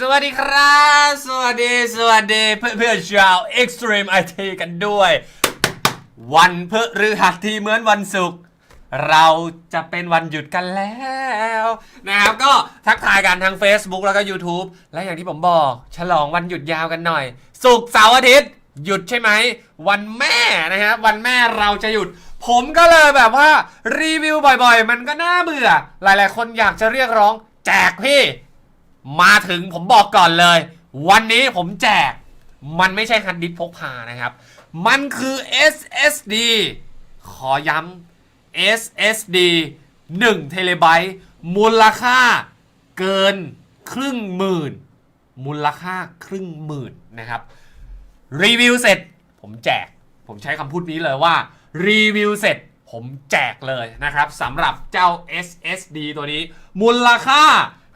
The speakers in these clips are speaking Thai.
สวัสดีครับ สวัสดี สวัสดีเพื่อนเพื่อนๆชาว Extreme IT กันด้วย วันพฤหัสที่เหมือนวันศุกร์เราจะเป็นวันหยุดกันแล้วนะครับ ก็ทักทายกันทาง Facebook แล้วก็ YouTube และอย่างที่ผมบอก ฉลองวันหยุดยาวกันหน่อย ศุกร์เสาร์อาทิตย์ หยุดใช่ไหม วันแม่นะครับวันแม่เราจะหยุด ผมก็เลยแบบว่ารีวิวบ่อยๆ มันก็น่าเบื่อ หลายๆ คนอยากจะเรียกร้อง แจกพี่ มาถึงผมบอกก่อนเลย วันนี้ผมแจก มันไม่ใช่ฮันดิสก์พกพานะครับ มันคือ SSD ขอย้ำ SSD 1 เทเลไบต์มูลค่าเกินครึ่งหมื่น มูลค่าครึ่งหมื่นนะครับ รีวิวเสร็จ ผมแจก ผมใช้คำพูดนี้เลยว่า รีวิวเสร็จ ผมแจกเลยนะครับสำหรับเจ้า SSD ตัวนี้ มูลค่า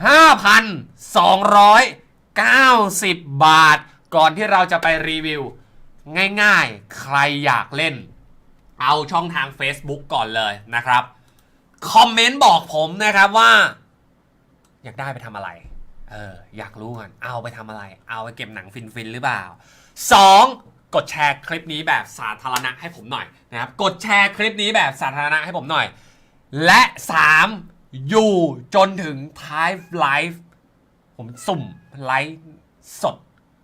5,290 บาท ก่อนที่เราจะไปรีวิว ง่ายๆ ใครอยากเล่น เอาช่องทาง Facebook ก่อนเลยนะครับ คอมเมนต์บอกผมนะครับว่า อยากได้ไปทำอะไร เออ อยากรู้กันเอาไปทำอะไร เอาไปเก็บหนังฟินๆ หรือเปล่า 2. กดแชร์คลิปนี้แบบสาธารณะให้ผมหน่อยนะครับ กดแชร์คลิปนี้แบบสาธารณะให้ผมหน่อย และ 3. อยู่จนถึงท้ายไลฟ์ผมสุ่มไลฟ์สด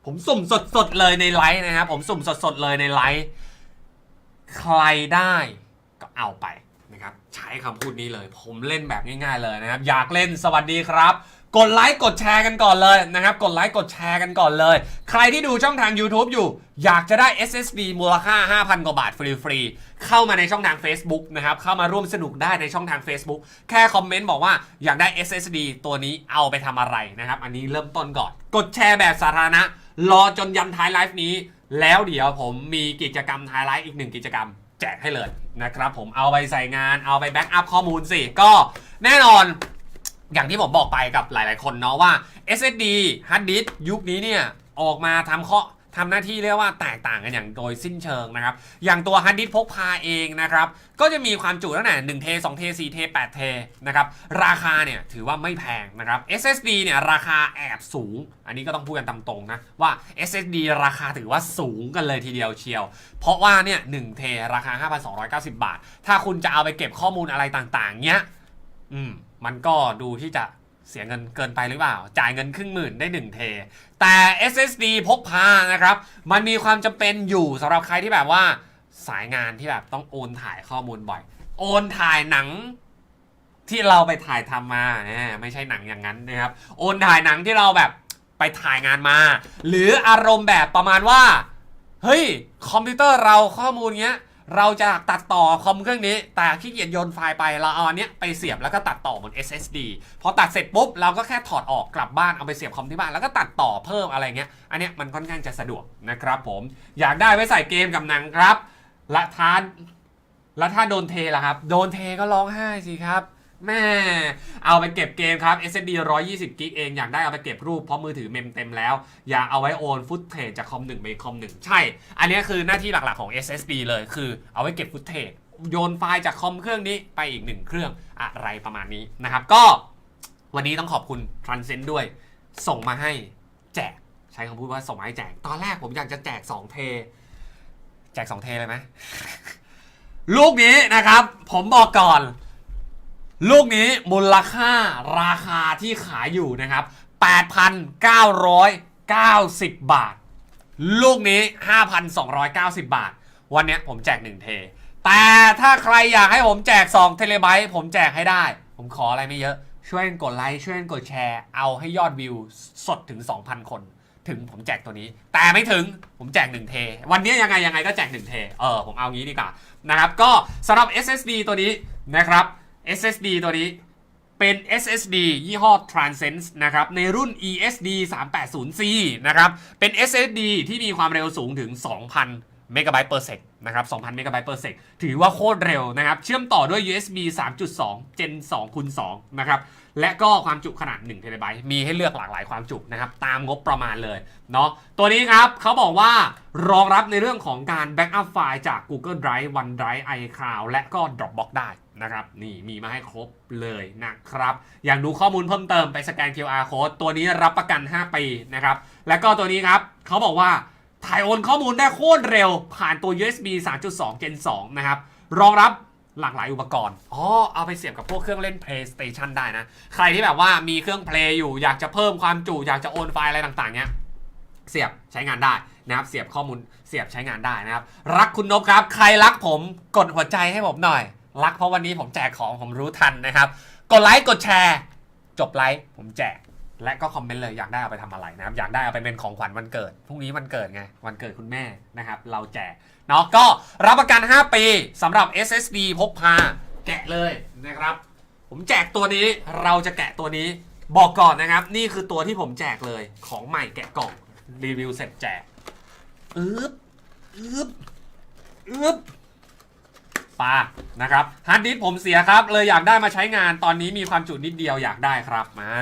ผมสุ่มสดๆเลยในไลฟ์นะครับผมสุ่มสดๆเลยในไลฟ์ใครได้ก็เอาไปนะครับ ใช้คำพูดนี้เลย ผมเล่นแบบง่ายๆเลยนะครับ อยากเล่นสวัสดีครับ กดไลค์กดแชร์กันก่อนเลยนะครับ กดไลค์กดแชร์กันก่อนเลย ใครที่ดูช่องทาง YouTube อยู่ อยากจะได้ SSD มูลค่า 5,000 กว่าบาทฟรีๆ เข้ามาในช่องทาง Facebook นะครับ เข้ามาร่วมสนุกได้ในช่องทาง Facebook แค่คอมเมนต์บอกว่าอยากได้ SSD ตัวนี้เอาไปทำอะไรนะครับ อันนี้เริ่มต้นก่อน กดแชร์แบบสาธารณะ รอจนยันท้ายไลฟ์นี้ แล้วเดี๋ยวผมมีกิจกรรมท้ายไลฟ์อีกหนึ่งกิจกรรมแจกให้เลยนะครับผมเอาไปใส่งานเอาไปแบ็กอัพข้อมูลสิ ก็แน่นอน อย่างที่ผมบอกไปกับหลายๆคนเนาะว่า SSD hard disk ยุคนี้เนี่ย ออกมาทำข้อทำหน้าที่เรียกว่าแตกต่างกันอย่างโดยสิ้นเชิงนะครับ อย่างตัว hard disk พกพาเองนะครับ ก็จะมีความจุตั้งแต่1เท2เท4เท8เทนะครับ ราคาเนี่ยถือว่าไม่แพงนะครับ SSD เนี่ยราคาแอบสูง อันนี้ก็ต้องพูดกันตามตรงนะว่า SSD ราคาถือว่าสูงกันเลยทีเดียวเชียว เพราะว่าเนี่ย1เทราคา 5,290 บาท ถ้าคุณจะเอาไปเก็บข้อมูลอะไรต่างๆเนี้ย อืมมันก็ดูที่จะเสียเงินเกินไปหรือเปล่า จ่ายเงินครึ่งหมื่นได้ 1 เท แต่ SSD พกพานะครับ มันมีความจำเป็นอยู่สำหรับใครที่แบบว่า สายงานที่แบบต้องโอนถ่ายข้อมูลบ่อย โอนถ่ายหนังที่เราไปถ่ายทำมาไม่ใช่หนังอย่างนั้นนะครับ โอนถ่ายหนังที่เราแบบไปถ่ายงานมา หรืออารมณ์แบบประมาณว่า เฮ้ย คอมพิวเตอร์เราข้อมูลเงี้ย เราจะตัดต่อคอมเครื่องนี้ แต่ขี้เกียจโยนไฟล์ไปเราเอาอันเนี้ยไปเสียบแล้วก็ตัดต่อบน SSD พอตัดเสร็จปุ๊บเราก็แค่ถอดออกกลับบ้านเอาไปเสียบคอมที่บ้านแล้วก็ตัดต่อเพิ่มอะไรเงี้ยอันเนี้ยมันค่อนข้างจะสะดวกนะครับผมอยากได้ไว้ใส่เกมกับหนังครับละทานแล้วถ้าโดนเทล่ะครับ โดนเทก็ร้องไห้สิครับ แม่เอาไปเก็บเกมครับ SSD 120กิกเองอยากได้เอาไปเก็บรูปเพราะมือถือเมมเต็มแล้ว อย่าเอาไว้โอนฟุตเทจจากคอมหนึ่งไปคอมหนึ่งใช่ อันนี้คือหน้าที่หลักๆของ SSD เลยคือเอาไว้เก็บฟุตเทจโยนไฟล์จากคอมเครื่องนี้ไปอีกหนึ่งเครื่องอะไรประมาณนี้นะครับ ก็วันนี้ต้องขอบคุณ Transcend ด้วย ส่งมาให้แจกใช้คำพูดว่าส่งมาให้แจก ตอนแรกผมอยากจะแจก 2 เท แจก 2 เทเลยไหมลูกนี้นะครับ ผมบอกก่อน ลูกนี้มูลค่าราคาที่ขายอยู่นะครับ 8,990 บาท ลูกนี้ 5,290 บาท วันนี้ผมแจก 1 เท แต่ถ้าใครอยากให้ผมแจก 2 เทเลไบต์ผมแจกให้ได้ ผมขออะไรไม่เยอะ ช่วยกดไลค์ ช่วยกันกดแชร์ เอาให้ยอดวิวสดถึง 2,000 คน ถึงผมแจกตัวนี้ แต่ไม่ถึงผมแจก 1 เท วันนี้ยังไงยังไงก็แจก 1 เท เออผมเอางี้ดีกว่านะครับ ก็สำหรับ SSD ตัวนี้นะครับ SSD ตัวนี้เป็น SSD ยี่ห้อ Transcend นะครับ ในรุ่น ESD 380C นะครับ เป็น SSD ที่มีความเร็วสูงถึง 2,000 เมกะไบต์ per sec นะครับ 2,000 เมกะไบต์ per sec ถือว่าโคตรเร็วนะครับ เชื่อมต่อด้วย USB 3.2 Gen 2คูณ2นะครับ และก็ความจุขนาด1เทราไบต์มีให้เลือกหลากหลายความจุนะครับ ตามงบประมาณเลยเนาะ ตัวนี้ครับเขาบอกว่ารองรับในเรื่องของการแบ็กอัพไฟล์จาก Google Drive OneDrive iCloud และก็ Dropbox ได้ นะครับนี่มีมาให้ครบเลยนะครับ อยากดูข้อมูลเพิ่มเติมไปสแกน QR code ตัวนี้รับประกัน 5 ปีนะครับ แล้วก็ตัวนี้ครับเขาบอกว่าถ่ายโอนข้อมูลได้โคตรเร็ว ผ่านตัว USB 3.2 Gen 2 นะครับ รองรับหลากหลายอุปกรณ์ อ๋อ เอาไปเสียบกับพวกเครื่องเล่น PlayStation ได้นะ ใครที่แบบว่ามีเครื่องเพลย์อยู่ อยากจะเพิ่มความจุ อยากจะโอนไฟล์อะไรต่างๆ เนี้ย เสียบใช้งานได้นะครับ เสียบข้อมูล เสียบใช้งานได้นะครับ รักคุณนบครับ ใครรักผม กดหัวใจให้ผมหน่อย รักเพราะวันนี้ผมแจกของผมรู้ทันนะครับ กดไลค์กดแชร์ จบไลค์ผมแจก และก็คอมเมนต์เลยอยากได้เอาไปทำอะไรนะครับ อยากได้เอาไปเป็นของขวัญวันเกิดพรุ่งนี้วันเกิดไงวันเกิดคุณแม่นะครับ เราแจกเนาะก็รับประกัน 5 ปีสำหรับ SSD พกพาแกะเลยนะครับ ผมแจกตัวนี้เราจะแกะตัวนี้บอกก่อนนะครับ นี่คือตัวที่ผมแจกเลยของใหม่แกะกล่องรีวิวเสร็จแจกอึ๊บอึ๊บอึ๊บ ปานะครับฮาร์ดดิสผมเสียครับ เลยอยากได้มาใช้งานตอนนี้มีความจุนิดเดียวอยากได้ครับมา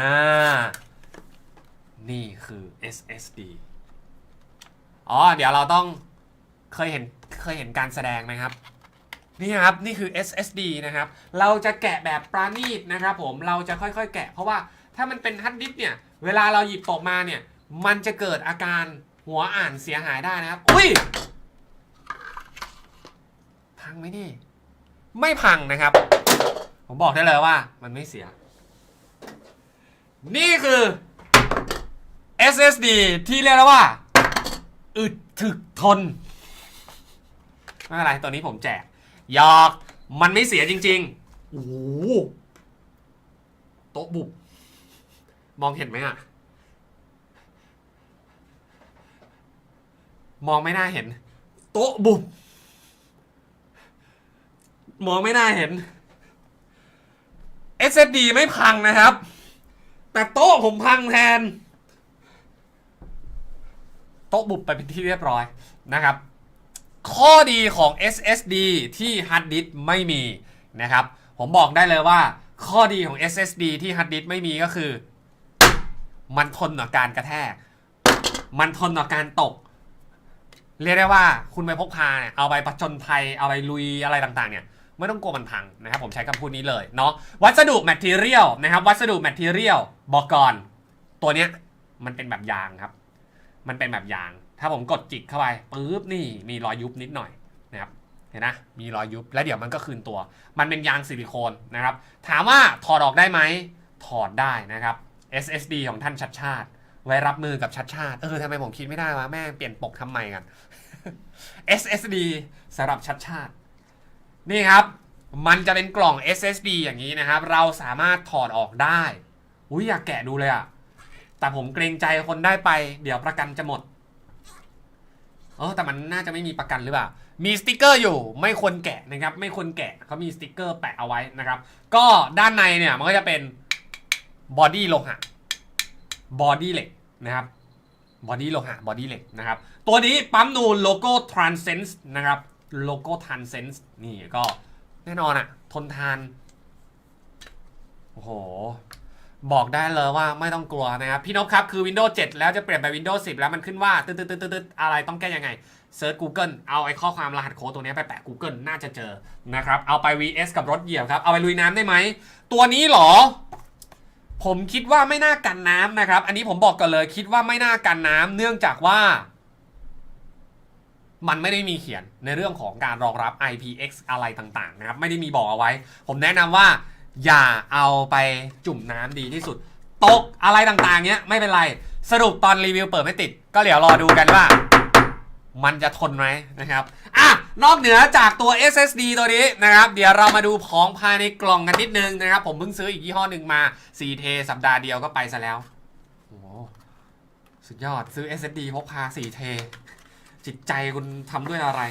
นี่คือ SSD อ๋อ เดี๋ยวเราต้องเคยเห็นเคยเห็นการแสดงไหมครับ นี่ครับ นี่คือ SSD นะครับ เราจะแกะแบบปราณีตนะครับผมเราจะค่อยๆ แกะ เพราะว่าถ้ามันเป็นฮัดดิสเนี่ย เวลาเราหยิบตกมาเนี่ย มันจะเกิดอาการหัวอ่านเสียหายได้นะครับ อุ้ย งไหมนี่ ไม่พังนะครับ ผมบอกได้เลยว่ามันไม่เสีย นี่คือ SSD ที่เรียกได้ว่า อึดถึกทน ไม่เป็นไรตัวนี้ผมแจกหยอกมันไม่เสียจริงๆ โอ้โหโต๊ะบุบ มองเห็นไหมอะมองไม่น่าเห็น โต๊ะบุบ มองไม่น่าเห็น SSD ไม่พังนะครับ แต่โต๊ะผมพังแทน โต๊ะบุบไปเป็นที่เรียบร้อยนะครับ ข้อดีของ SSD ที่ฮาร์ดดิสไม่มีนะครับ ผมบอกได้เลยว่า ข้อดีของ SSD ที่ฮาร์ดดิสไม่มีก็คือ มันทนต่อการกระแทก มันทนต่อการตก เรียกได้ว่าคุณไปพกพาเนี่ยเอาไปประจนภัยเอาไปลุยอะไรต่างๆเนี่ย ไม่ต้องกลัวมันพังนะครับผมใช้คำพูดนี้เลยเนาะวัสดุแมทเทียลนะครับวัสดุแมทเทียลบอกก่อนตัวเนี้ยมันเป็นแบบยางครับ มันเป็นแบบยาง ถ้าผมกดจิกเข้าไปปุ๊บนี่มีรอยยุบนิดหน่อยนะครับเห็นนะมีรอยยุบแล้วเดี๋ยวมันก็คืนตัว มันเป็นยางซิลิโคนนะครับ ถามว่าถอดออกได้ไหมถอดได้นะครับ SSD ของท่านชัดชาติ ไว้รับมือกับชัดชาติเออทำไมผมคิดไม่ได้วะแม่เปลี่ยนปกทำไมกัน SSD สำหรับชัดชาติ นี่ครับ มันจะเป็นกล่อง SSD อย่างนี้นะครับ เราสามารถถอดออกได้ อุ้ยอยากแกะดูเลยอะแต่ผมเกรงใจคนได้ไป เดี๋ยวประกันจะหมด เออแต่มันน่าจะไม่มีประกันหรือเปล่า มีสติกเกอร์อยู่ ไม่ควรแกะนะครับ ไม่ควรแกะเขามีสติกเกอร์แปะเอาไว้นะครับ ก็ด้านในเนี่ยมันก็จะเป็นบอดี้โลหะ บอดี้เหล็กนะครับบอดี้โลหะบอดี้เหล็กนะครับ ตัวนี้ปั๊มนูนโลโก้ Transcend นะครับ โลโก้ Transcend นี่ก็แน่นอนอะทนทาน โอ้โห บอกได้เลยว่าไม่ต้องกลัวนะครับ พี่นพครับคือ Windows 7 แล้วจะเปลี่ยนไป Windows 10 แล้วมันขึ้นว่าตึ๊ดตึ๊ดตึ๊ดอะไรต้องแก้ยังไงเซิร์ช Google เอาไอ้ข้อความรหัสโค้ดตัวนี้ไปแปะ Google น่าจะเจอนะครับ เอาไป VS กับรถเหยียบครับ เอาไปลุยน้ำได้ไหม ตัวนี้หรอ ผมคิดว่าไม่น่ากันน้ำนะครับ อันนี้ผมบอกก่อนเลยคิดว่าไม่น่ากันน้ำเนื่องจากว่า มันไม่ได้มีเขียนในเรื่องของการรองรับ IPX อะไรต่างๆนะครับไม่ได้มีบอกเอาไว้ ผมแนะนำว่า อย่าเอาไปจุ่มน้ำดีที่สุด ตกอะไรต่างๆเนี้ยไม่เป็นไรสรุปตอนรีวิวเปิดไม่ติด ก็เดี๋ยวรอดูกันว่า มันจะทนไหมนะครับอะนอกเหนือจากตัว SSD ตัวนี้นะครับ เดี๋ยวเรามาดูของภายในกล่องกันนิดนึงนะครับ ผมเพิ่งซื้ออีกยี่ห้อหนึ่งมา4เทสัปดาห์เดียวก็ไปซะแล้วโอ้โหสุดยอดซื้อ SSD พกพา4เท จิตใจคุณทำด้วยอะไร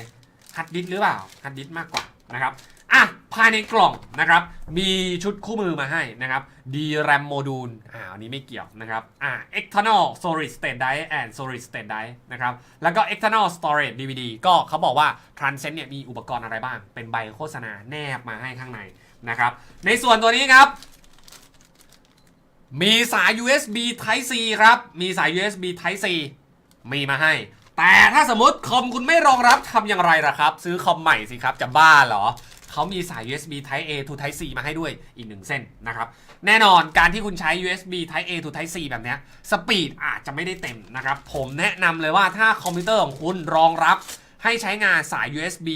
ฮัดดิสหรือเปล่าฮัดดิสมากกว่านะครับอะภายในกล่องนะครับ มีชุดคู่มือมาให้นะครับ DRAM Module อ่าอันนี้ไม่เกี่ยวนะครับอ่า External Solid State Drive and Solid State Drive นะครับแล้วก็ External Storage DVD ก็เขาบอกว่า Transcend เนี่ยมีอุปกรณ์อะไรบ้าง เป็นใบโฆษณาแนบมาให้ข้างในนะครับ ในส่วนตัวนี้ครับ มีสาย USB Type C ครับ มีสาย USB Type C มีมาให้ แต่ถ้าสมมติคอมคุณไม่รองรับทำอย่างไรล่ะครับ ซื้อคอมใหม่สิครับ จะบ้าเหรอ เขามีสาย USB Type A to Type C มาให้ด้วยอีกหนึ่งเส้นนะครับ แน่นอนการที่คุณใช้ USB Type A to Type C แบบนี้สปีดอาจจะไม่ได้เต็มนะครับ ผมแนะนำเลยว่าถ้าคอมพิวเตอร์ของคุณรองรับให้ใช้งานสาย USB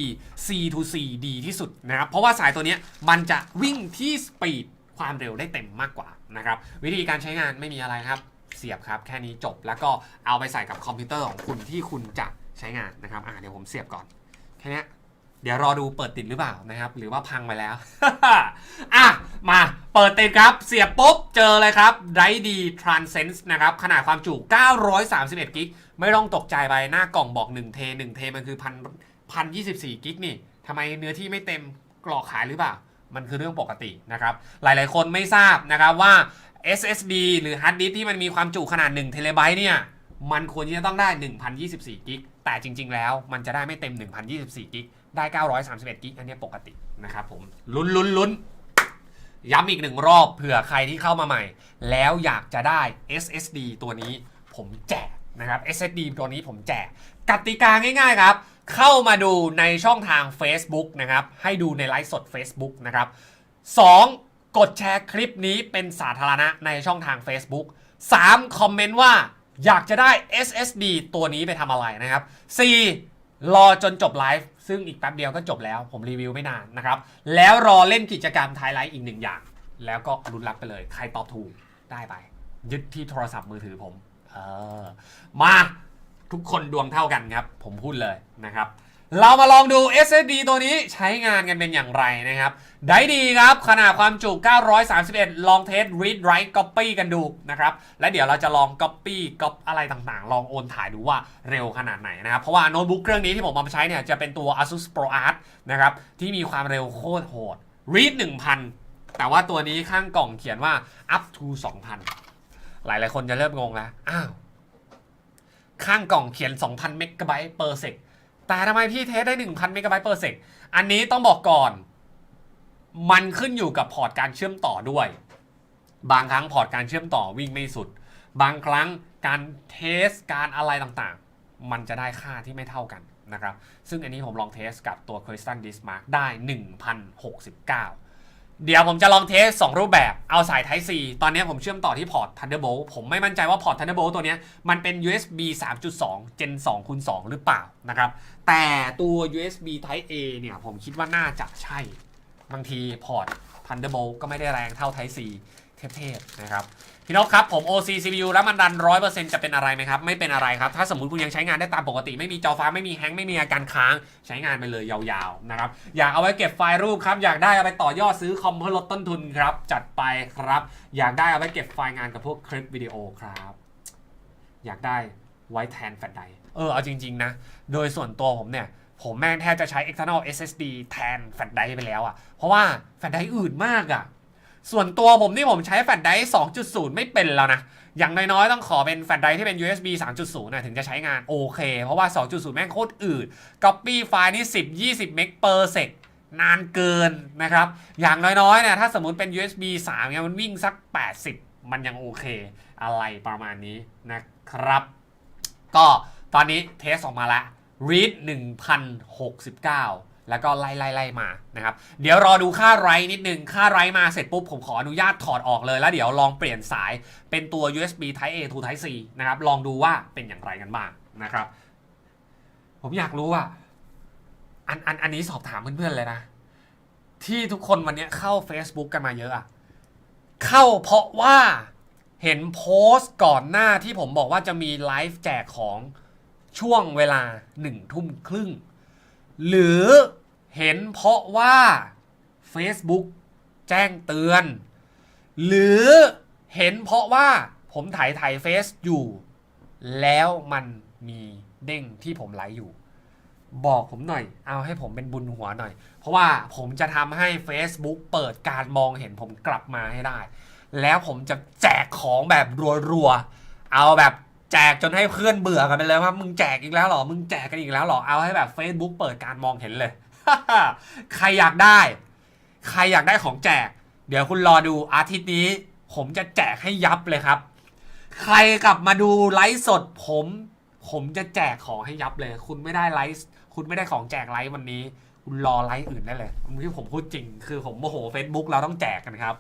C to C ดีที่สุดนะครับ เพราะว่าสายตัวนี้มันจะวิ่งที่สปีดความเร็วได้เต็มมากกว่านะครับ วิธีการใช้งานไม่มีอะไรครับ เสียบครับ แค่นี้จบแล้วก็เอาไปใส่กับคอมพิวเตอร์ของคุณที่คุณจะใช้งานนะครับอ่าเดี๋ยวผมเสียบก่อนแค่นี้เดี๋ยวรอดูเปิดติดหรือเปล่านะครับ หรือว่าพังไปแล้ว อะ มาเปิดติดครับ เสียบปุ๊บ เจอเลยครับไดดี Transcend นะครับ ขนาดความจุ 931 กิก ไม่ต้องตกใจไป หน้ากล่องบอก1เท1เทมันคือพันพันยี่สิบสี่กิกนี่ทำไมเนื้อที่ไม่เต็มกรอกขายหรือเปล่า มันคือเรื่องปกตินะครับ หลายๆคนไม่ทราบนะครับว่า SSD หรือฮาร์ดดิสที่มันมีความจุขนาด1เทเลไบต์เนี่ย มันควรที่จะต้องได้ 1024 กิก แต่จริง ๆ แล้วมันจะได้ไม่เต็ม 1024 กิก ได้ 931 กิก อันนี้ปกตินะครับผม ลุ้นลุ้นลุ้นย้ำอีกหนึ่งรอบเผื่อใครที่เข้ามาใหม่ แล้วอยากจะได้ SSD ตัวนี้ผมแจกนะครับ SSD ตัวนี้ผมแจกกติกาง่าย ๆ ครับ เข้ามาดูในช่องทาง Facebook นะครับ ให้ดูในไลฟ์สด Facebook นะครับ 2. กดแชร์คลิปนี้เป็นสาธารณะในช่องทาง Facebook 3. คอมเมนต์ว่าอยากจะได้ SSD ตัวนี้ไปทำอะไรนะครับ 4. รอจนจบไลฟ์ซึ่งอีกแป๊บเดียวก็จบแล้ว ผมรีวิวไม่นานนะครับ แล้วรอเล่นกิจกรรมไทยไลท์อีกหนึ่งอย่าง แล้วก็รุนรับไปเลย ใครตอบถูกได้ไป ยึดที่โทรศัพท์มือถือผม เออ มาทุกคนดวงเท่ากันครับ ผมพูดเลยนะครับ เรามาลองดู SSD ตัวนี้ใช้งานกันเป็นอย่างไรนะครับ ได้ดีครับ ขนาดความจุ 931 ลองเทส read write copy กันดูนะครับ และเดี๋ยวเราจะลอง copy ก๊อปอะไรต่างๆ ลองโอนถ่ายดูว่าเร็วขนาดไหนนะครับ เพราะว่าโน้ตบุ๊กเครื่องนี้ที่ผมมาใช้เนี่ย จะเป็นตัว Asus Pro Art นะครับ ที่มีความเร็วโคตรโหด read 1000 แต่ว่าตัวนี้ข้างกล่องเขียนว่า up to 2000 หลายๆคนจะเริ่มงงแล้ว อ้าว ข้างกล่องเขียน 2,000 เมกะไบต์ per sec แต่ทำไมพี่เทสได้ 1,000 เมกะไบต์ per sec อันนี้ต้องบอกก่อน มันขึ้นอยู่กับพอร์ตการเชื่อมต่อด้วย บางครั้งพอร์ตการเชื่อมต่อวิ่งไม่สุด บางครั้งการเทสการอะไรต่างๆ มันจะได้ค่าที่ไม่เท่ากันนะครับ ซึ่งอันนี้ผมลองเทสกับตัว Crystal Dismark ได้ 1,069 เดี๋ยวผมจะลองเทส 2 รูปแบบ เอาสาย Type C ตอนนี้ผมเชื่อมต่อที่พอร์ต Thunderbolt ผมไม่มั่นใจว่าพอร์ต Thunderbolt ตัวนี้มันเป็น USB 3.2 Gen 2คูณ2หรือเปล่านะครับ แต่ตัว USB Type A เนี่ย ผมคิดว่าน่าจะใช่ บางทีพอร์ต Thunderbolt ก็ไม่ได้แรงเท่า Type C เทพๆนะครับ พี่นกครับผม OC CPU แล้วมันดัน100%จะเป็นอะไรไหมครับ ไม่เป็นอะไรครับ ถ้าสมมติคุณยังใช้งานได้ตามปกติ ไม่มีจอฟ้าไม่มีแฮงก์ไม่มีอาการค้างใช้งานไปเลยยาวๆนะครับ อยากเอาไว้เก็บไฟล์รูปครับ อยากได้เอาไปต่อยอดซื้อคอมเพื่อลดต้นทุนครับ จัดไปครับ อยากได้เอาไว้เก็บไฟล์งานกับพวกคลิปวิดีโอครับ อยากได้ไว้แทนแฟลชไดเออเอาจริง ๆ นะ โดยส่วนตัวผมเนี่ยผมแม่งแทบจะใช้ external SSD แทนแฟลชไดไปแล้วอะ่ะเพราะว่าแฟลชไดอื่นมากอะ่ะ ส่วนตัวผมที่ผมใช้แฟลชไดรฟ์2.0 ไม่เป็นแล้วนะ อย่างน้อยๆ ต้องขอเป็นแฟลชไดรฟ์ที่เป็น USB 3.0นะถึงจะใช้งานโอเค เพราะว่า 2.0 แม่งโคตรอืด Copy ไฟล์นี่10 20 เมก per sec นานเกินนะครับ อย่างน้อยๆเนี่ยถ้าสมมติเป็น USB 3เนี่ยมันวิ่งสัก 80 มันยังโอเค อะไรประมาณนี้นะครับ ก็ตอนนี้เทสออกมาล้ว read 1069 แล้วก็ไล่ไล่ไล่มานะครับ เดี๋ยวรอดูค่าไรนิดนึง ค่าไรมาเสร็จปุ๊บ ผมขออนุญาตถอดออกเลย แล้วเดี๋ยวลองเปลี่ยนสายเป็นตัว USB Type A to Type C นะครับ ลองดูว่าเป็นอย่างไรกันบ้างนะครับ ผมอยากรู้ว่าอันอันอันนี้สอบถามเพื่อนๆเลยนะ ที่ทุกคนวันนี้เข้า Facebook กันมาเยอะอะเข้าเพราะว่าเห็นโพสต์ก่อนหน้าที่ผมบอกว่าจะมีไลฟ์แจกของช่วงเวลาหนึ่งทุ่มครึ่ง หรือ เห็นเพราะว่า Facebook แจ้งเตือน หรือเห็นเพราะว่าผมถ่ายถ่ายเฟซอยู่ แล้วมันมีเด้งที่ผมไลฟ์อยู่ บอกผมหน่อย เอาให้ผมเป็นบุญหัวหน่อย เพราะว่าผมจะทำให้ Facebook เปิดการมองเห็นผมกลับมาให้ได้ แล้วผมจะแจกของแบบรัวๆ เอาแบบแจกจนให้เพื่อนเบื่อกันไปเลยว่ามึงแจกอีกแล้วหรอ มึงแจกกันอีกแล้วหรอ เอาให้แบบ Facebook เปิดการมองเห็นเลย ใครอยากได้ ใครอยากได้ของแจก เดี๋ยวคุณรอดูอาทิตย์นี้ ผมจะแจกให้ยับเลยครับ ใครกลับมาดูไลฟ์สดผม ผมจะแจกของให้ยับเลย คุณไม่ได้ไลฟ์คุณไม่ได้ของแจกไลฟ์วันนี้ คุณรอไลฟ์อื่นได้เลยที่ผมพูดจริง คือผมโมโห Facebook เราต้องแจกกันครับ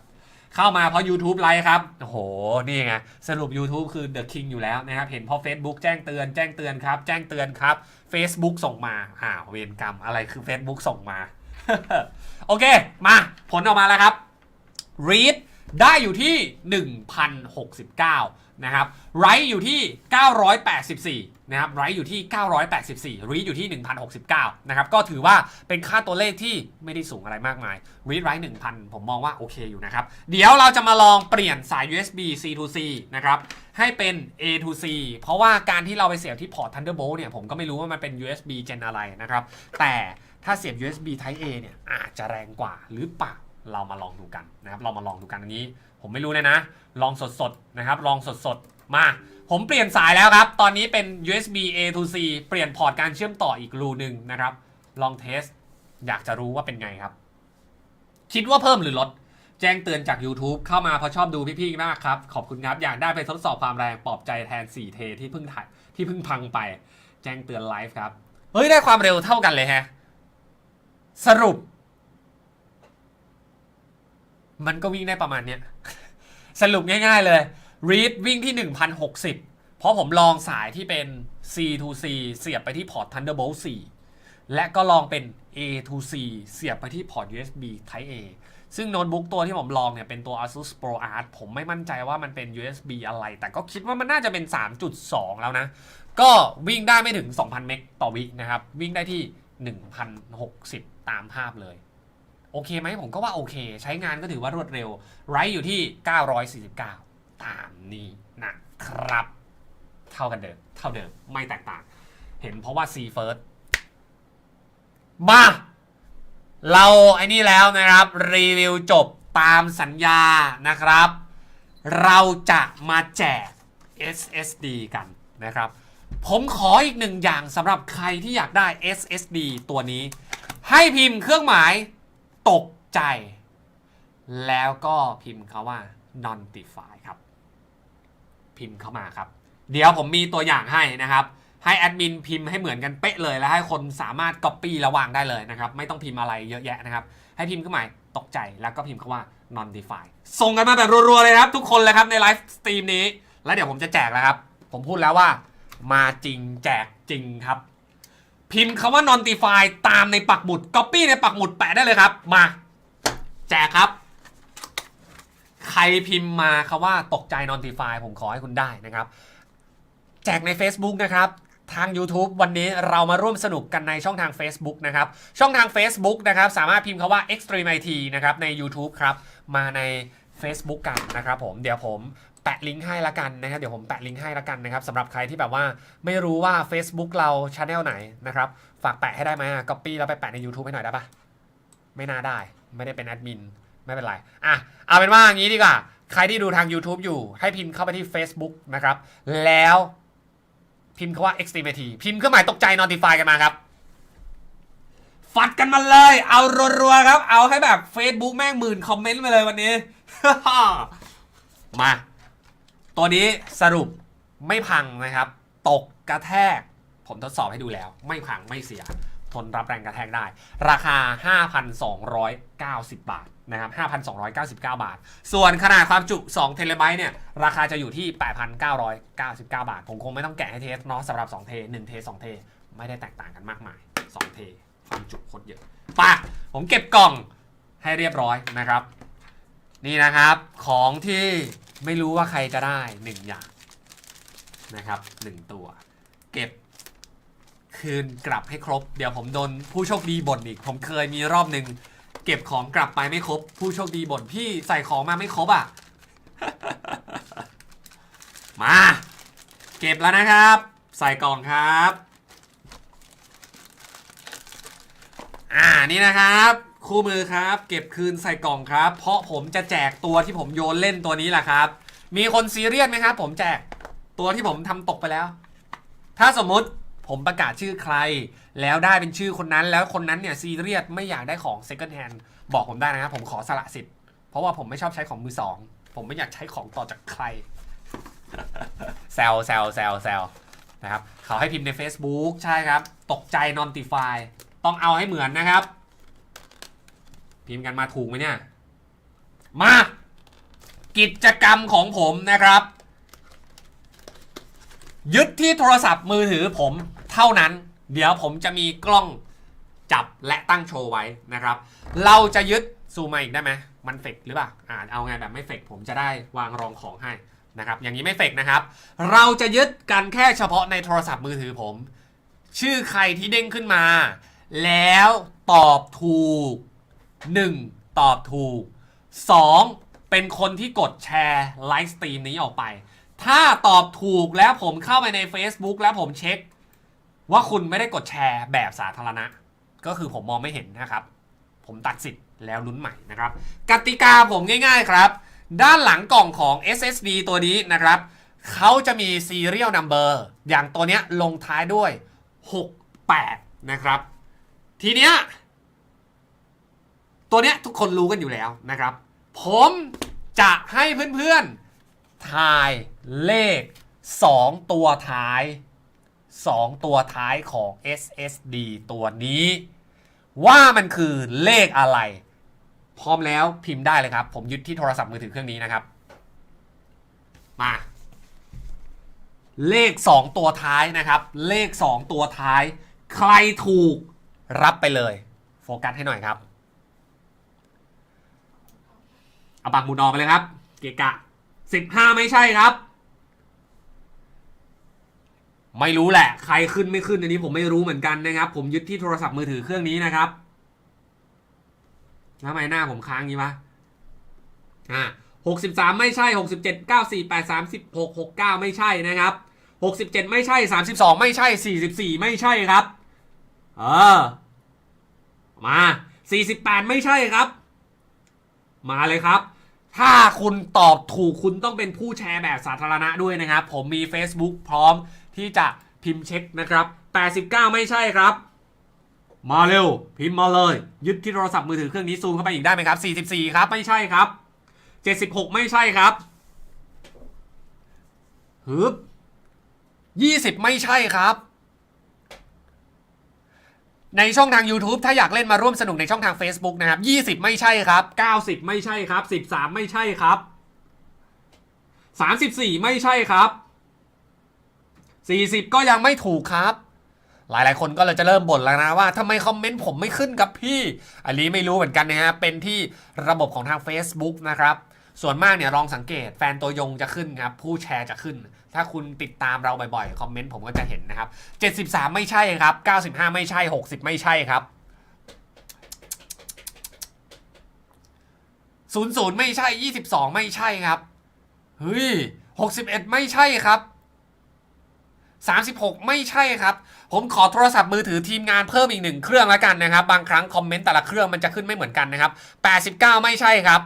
เข้ามาเพราะ YouTube ไลฟ์ครับ โอ้โห นี่ไง สรุป YouTube คือ The King อยู่แล้วนะครับ เห็นพอ Facebook แจ้งเตือน แจ้งเตือนครับ แจ้งเตือนครับ Facebook ส่งมาอ่าเวรกรรมอะไรคือ Facebook ส่งมา โอเค มาผลออกมาแล้วครับ read ได้อยู่ที่ 1,069 นะครับ write อยู่ที่ 984 นะครับ write อยู่ที่ 984 read อยู่ที่ 1,069 นะครับ ก็ถือว่าเป็นค่าตัวเลขที่ไม่ได้สูงอะไรมากมาย read write 1,000 ผมมองว่าโอเคอยู่นะครับ เดี๋ยวเราจะมาลองเปลี่ยนสาย USB C to C นะครับ ให้เป็น A to C เพราะว่าการที่เราไปเสียบที่พอร์ต Thunderbolt เนี่ย ผมก็ไม่รู้ว่ามันเป็น USB Gen อะไรนะครับ แต่ถ้าเสียบ USB Type A เนี่ย อาจจะแรงกว่าหรือเปล่า เรามาลองดูกันนะครับ เรามาลองดูกันอันนี้ ผมไม่รู้เลยนะ ลองสดๆ นะครับ ลองสดๆ มา ผมเปลี่ยนสายแล้วครับ ตอนนี้เป็น USB A to C เปลี่ยนพอร์ตการเชื่อมต่ออีกรูหนึ่งนะครับ ลองเทส อยากจะรู้ว่าเป็นไงครับ คิดว่าเพิ่มหรือลด แจ้งเตือนจาก YouTube เข้ามาเพราะชอบดูพี่ๆมากครับ ขอบคุณครับ อยากได้ไปทดสอบความแรงปลอบใจแทน 4 เทที่เพิ่งถ่ายที่เพิ่งพังไป แจ้งเตือนไลฟ์ครับ เฮ้ย ได้ความเร็วเท่ากันเลยแฮะ สรุป มันก็วิ่งได้ประมาณเนี้ย สรุปง่าย ๆเลย read วิ่งที่ 1060 เพราะผมลองสายที่เป็น C to C เสียบไปที่พอร์ต Thunderbolt 4 และก็ลองเป็น A to C เสียบไปที่พอร์ต USB Type A ซึ่งโน้ตบุ๊กตัวที่ผมลองเนี่ยเป็นตัว Asus Pro Art ผมไม่มั่นใจว่ามันเป็น USB อะไร แต่ก็คิดว่ามันน่าจะเป็น 3.2 แล้วนะ ก็วิ่งได้ไม่ถึง 2,000 เมกต่อวินะครับ วิ่งได้ที่ 1,060 ตามภาพเลย โอเคไหมผมก็ว่าโอเค ใช้งานก็ถือว่ารวดเร็ว ไรอยู่ที่ 949 ตามนี้นะครับ เท่ากันเดิม เท่าเดิม ไม่แตกต่าง เห็นเพราะว่า C first มา เราไอ้นี่แล้วนะครับ รีวิวจบตามสัญญานะครับ เราจะมาแจก SSD กันนะครับ ผมขออีกหนึ่งอย่างสำหรับใครที่อยากได้ SSD ตัวนี้ ให้พิมพ์เครื่องหมายตกใจ แล้วก็พิมพ์คาว่า notify พิมพ์เข้ามาครับ เดี๋ยวผมมีตัวอย่างให้นะครับ ให้แอดมินพิมพ์ให้เหมือนกันเป๊ะเลย แล้วให้คนสามารถ Copy ระวางได้เลยนะครับ ไม่ต้องพิมพ์อะไรเยอะแยะนะครับ ให้พิมพ์เครื่องหมาตกใจแล้วก็พิมพ์คาว่า notify ส่งกันมาแบบรัวๆเลยครับ ทุกคนเลยครับในไลฟ์สตรีมนี้ แล้วเดี๋ยวผมจะแจกแล้วครับ ผมพูดแล้วว่ามาจริงแจกจริงครับ พิมพ์คำว่า notify ตามในปักหมุด copy ในปักหมุดแปะได้เลยครับ มา แจกครับ ใครพิมพ์มาคำว่าตกใจ notify ผมขอให้คุณได้นะครับ แจกใน Facebook นะครับทาง YouTube วันนี้เรามาร่วมสนุกกันในช่องทาง Facebook นะครับ ช่องทาง Facebook นะครับ สามารถพิมพ์คำว่า Extreme IT นะครับ ใน YouTube ครับ มาใน Facebook กันนะครับผมเดี๋ยวผมแปะลิงก์ให้ละกันนะครับ เดี๋ยวผมแปะลิงก์ให้ละกันนะครับสำหรับใครที่แบบว่าไม่รู้ว่า Facebook เราช anel ไหนนะครับ ฝากแปะให้ได้ไหมอะ copy แล้วไปแปะใน YouTube ให้หน่อยได้ปะไม่น่าได้ ไม่ได้เป็นแอดมิน ไม่เป็นไร อะ เอาเป็นว่าอย่างนี้ดีกว่า ใครที่ดูทาง YouTube อยู่ ให้พิมพ์เข้าไปที่ Facebook นะครับ แล้วพิมพ์คำว่า extremity พิมพ์เครื่องหมายตกใจ notify กันมาครับ ฟัดกันมาเลย เอารัวๆครับ เอาให้แบบ Facebook แม่งหมื่นคอมเมนต์ไปเลยวันนี้ มา ตัวนี้สรุปไม่พังนะครับ ตกกระแทก ผมทดสอบให้ดูแล้ว ไม่พังไม่เสีย ทนรับแรงกระแทกได้ ราคา 5,290 บาทนะครับ5,299 บาท ส่วนขนาดความจุ 2 เทเลไบต์เนี่ย ราคาจะอยู่ที่ 8,999 บาท ผมคงไม่ต้องแกะให้เทสเนาะสำหรับ 2 เท 1 เท 2 เท ไม่ได้แตกต่างกันมากมาย 2 เท ความจุโคตรเยอะป่ะผมเก็บกล่องให้เรียบร้อยนะครับ นี่นะครับของที่ไม่รู้ว่าใครจะได้ 1 อย่างนะครับ 1 ตัว เก็บ คืนกลับให้ครบ เดี๋ยวผมโดนผู้โชคดีบ่นอีก ผมเคยมีรอบหนึ่งเก็บของกลับไปไม่ครบ ผู้โชคดีบ่นพี่ใส่ของมาไม่ครบอะ มา เก็บแล้วนะครับ ใส่กล่องครับ อ่านี่นะครับ คู่มือครับ เก็บคืนใส่กล่องครับ เพราะผมจะแจกตัวที่ผมโยนเล่นตัวนี้แหละครับ มีคนซีเรียสไหมครับ ผมแจกตัวที่ผมทำตกไปแล้ว ถ้าสมมติ ผมประกาศชื่อใคร แล้วได้เป็นชื่อคนนั้นแล้วคนนั้นเนี่ยซีเรียสไม่อยากได้ของ second hand บอกผมได้นะครับผมขอสละสิทธิ์ เพราะว่าผมไม่ชอบใช้ของมือสอง ผมไม่อยากใช้ของต่อจากใครแซวแซวแซวแซวนะครับเขาให้พิมพ์ใน Facebook ใช่ครับ ตกใจ notify ต้องเอาให้เหมือนนะครับ พิมพ์กันมาถูกไหมเนี่ย มา กิจกรรมของผมนะครับ ยึดที่โทรศัพท์มือถือผม เท่านั้น เดี๋ยวผมจะมีกล้องจับและตั้งโชว์ไว้นะครับ เราจะยึดซูมมาอีกได้ไหมมันเฟกหรือเปล่าอ่าเอาไงแบบไม่เฟกผมจะได้วางรองของให้นะครับอย่างนี้ไม่เฟกนะครับ เราจะยึดกันแค่เฉพาะในโทรศัพท์มือถือผม ชื่อใครที่เด้งขึ้นมา แล้วตอบถูก 1. ตอบถูก 2. เป็นคนที่กดแชร์ไลฟ์สตรีมนี้ออกไป ถ้าตอบถูกแล้วผมเข้าไปใน Facebook แล้วผมเช็ค ว่าคุณไม่ได้กดแชร์แบบสาธารณะ ก็คือผมมองไม่เห็นนะครับ ผมตัดสิทธิ์แล้วลุ้นใหม่นะครับ กติกาผมง่ายๆครับ ด้านหลังกล่องของ SSD ตัวนี้นะครับ เขาจะมี Serial Number อย่างตัวเนี้ยลงท้ายด้วย 68 นะครับ ทีเนี้ยตัวเนี้ยทุกคนรู้กันอยู่แล้วนะครับ ผมจะให้เพื่อนๆทายเลข 2 ตัวท้าย 2 ตัวท้ายของ SSD ตัวนี้ ว่ามันคือเลขอะไร พร้อมแล้วพิมพ์ได้เลยครับ ผมยึดที่โทรศัพท์มือถือเครื่องนี้นะครับ มา เลข 2 ตัวท้ายนะครับ เลข 2 ตัวท้าย ใครถูกรับไปเลย โฟกัสให้หน่อยครับเอาปากหมุนอไปเลยครับ เกะกะ15 ไม่ใช่ครับ ไม่รู้แหละ ใครขึ้นไม่ขึ้นอันนี้ผมไม่รู้เหมือนกันนะครับ ผมยึดที่โทรศัพท์มือถือเครื่องนี้นะครับทำไมหน้าผมค้างงี้วะอ่าหกสิบสามไม่ใช่หกสิบเจ็ดเก้าสี่แปดสามสิบหกหกเก้าไม่ใช่นะครับหกสิบเจ็ดไม่ใช่สามสิบสองไม่ใช่สี่สิบสี่ไม่ใช่ครับ เออ มาสี่สิบแปดไม่ใช่ครับ มาเลยครับ ถ้าคุณตอบถูกคุณต้องเป็นผู้แชร์แบบสาธารณะด้วยนะครับ ผมมี Facebook พร้อม ที่จะพิมพ์เช็คนะครับ 89 ไม่ใช่ครับ มาเร็ว พิมพ์มาเลย ยึดที่โทรศัพท์มือถือเครื่องนี้ซูมเข้าไปอีกได้ไหมครับ 44 ครับ ไม่ใช่ครับ 76 ไม่ใช่ครับฮึบ20 ไม่ใช่ครับในช่องทาง YouTube ถ้าอยากเล่นมาร่วมสนุกในช่องทาง Facebook นะครับ 20 ไม่ใช่ครับ 90 ไม่ใช่ครับ 13 ไม่ใช่ครับ 34 ไม่ใช่ครับ 40 ก็ยังไม่ถูกครับ หลายๆ คนก็เลยจะเริ่มบ่นแล้วนะว่าทำไมคอมเมนต์ผมไม่ขึ้นกับพี่อันนี้ไม่รู้เหมือนกันนะฮะเป็นที่ระบบของทาง Facebook นะครับส่วนมากเนี่ยลองสังเกตแฟนตัวยงจะขึ้นครับผู้แชร์จะขึ้น ถ้าคุณติดตามเราบ่อยๆ คอมเมนต์ผมก็จะเห็นนะครับ 73 ไม่ใช่ครับ 95 ไม่ใช่ 60 ไม่ใช่ครับ 00 ไม่ใช่ 22 ไม่ใช่ครับ เฮ้ย 61 ไม่ใช่ครับ 36 ไม่ใช่ครับ ผมขอโทรศัพท์มือถือทีมงานเพิ่มอีกหนึ่งเครื่องแล้วกันนะครับ บางครั้งคอมเมนต์แต่ละเครื่องมันจะขึ้นไม่เหมือนกันนะครับ 89 ไม่ใช่ครับ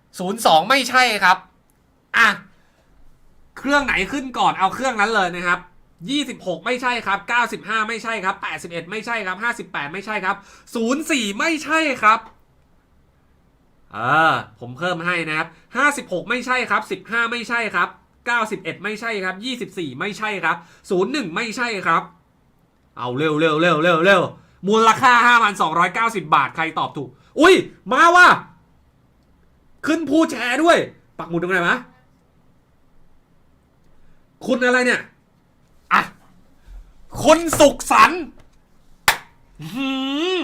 02 ไม่ใช่ครับอะเครื่องไหนขึ้นก่อนเอาเครื่องนั้นเลยนะครับ 26 ไม่ใช่ครับ 95 ไม่ใช่ครับ 81 ไม่ใช่ครับ 58 ไม่ใช่ครับ 04 ไม่ใช่ครับเออผมเพิ่มให้นะครับ 56 ไม่ใช่ครับ 15 ไม่ใช่ครับ 91 ไม่ใช่ครับ 24 ไม่ใช่ครับ 01 ไม่ใช่ครับ เอาเร็วเร็วเร็วเร็วเร็วมูลค่า 5,290 บาทใครตอบถูก อุ้ย มาว่ะ ขึ้นผู้แชร์ด้วย ปักหมุดตรงไหนมะคุณอะไรเนี่ย อะคุณสุขสันต์หืม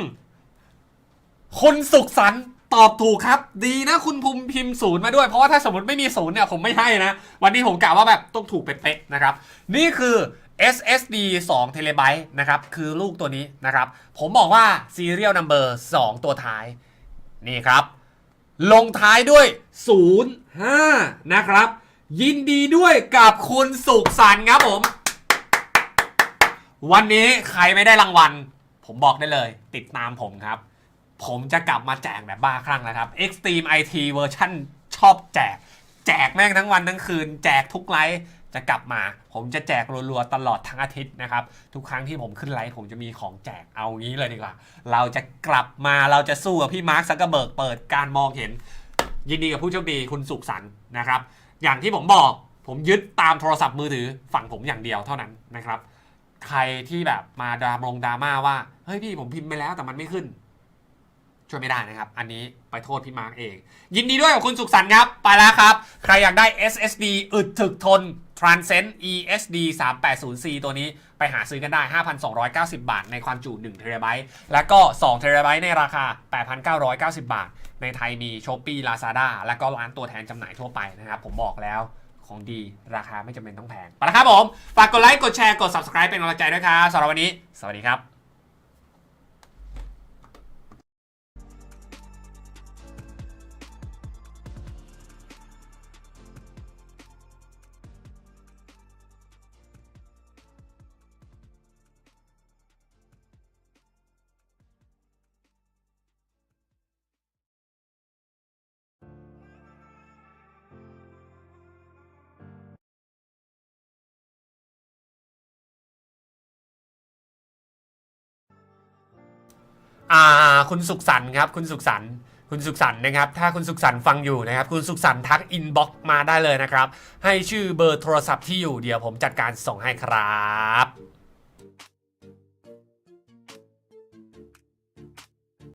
คนสุขสันต์ ตอบถูกครับ ดีนะคุณภูมิพิมพ์ศูนย์มาด้วย เพราะว่าถ้าสมมติไม่มีศูนย์เนี่ยผมไม่ให้นะ วันนี้ผมกะว่าแบบต้องถูกเป๊ะๆนะครับ นี่คือ SSD 2เทเลไบต์นะครับ คือลูกตัวนี้นะครับ ผมบอกว่า Serial Number 2 ตัวท้าย นี่ครับ ลงท้ายด้วย 05 นะครับ ยินดีด้วยกับคุณสุขสันต์ครับผม วันนี้ใครไม่ได้รางวัล ผมบอกได้เลย ติดตามผมครับ ผมจะกลับมาแจกแบบบ้าคลั่งนะครับ Extreme IT เวอร์ชันชอบแจก แจกแม่งทั้งวันทั้งคืน แจกทุกไลฟ์จะกลับมา ผมจะแจกรัวๆตลอดทั้งอาทิตย์นะครับ ทุกครั้งที่ผมขึ้นไลฟ์ผมจะมีของแจกเอางี้เลยดีกว่า เราจะกลับมาเราจะสู้กับพี่มาร์คซักเกอร์เบิร์กเปิดการมองเห็น ยินดีกับผู้โชคดีคุณสุขสันต์นะครับ อย่างที่ผมบอกผมยึดตามโทรศัพท์มือถือฝั่งผมอย่างเดียวเท่านั้นนะครับ ใครที่แบบมาดามลงดราม่าว่าเฮ้ยพี่ผมพิมพ์ไปแล้วแต่มันไม่ขึ้น ช่วยไม่ได้นะครับ อันนี้ไปโทษพี่มาร์กเอง ยินดีด้วยกับคุณสุขสันต์ครับ ไปแล้วครับ ใครอยากได้ SSD อึดถึกทน Transcend ESD 380C ตัวนี้ไปหาซื้อกันได้ 5,290 บาท ในความจุ1 t b แล้วก็2 t b ในราคา 8,990 บาท ในไทยมี Shopee Lazada แล้วก็ร้านตัวแทนจำหน่ายทั่วไปนะครับ ผมบอกแล้วของดีราคาไม่จำเป็นต้องแพงไปแล้วครับผม ฝากกดไลค์ กดแชร์ กด Subscribe เป็นกำลังใจด้วยครับสำหรับวันนี้ สวัสดีครับ คุณสุขสันต์ครับคุณสุขสันต์คุณสุขสันต์นะครับ ถ้าคุณสุขสันต์ฟังอยู่นะครับ คุณสุขสันต์ทักอินบ็อกมาได้เลยนะครับ ให้ชื่อเบอร์โทรศัพท์ที่อยู่เดี๋ยวผมจัดการส่งให้ครับ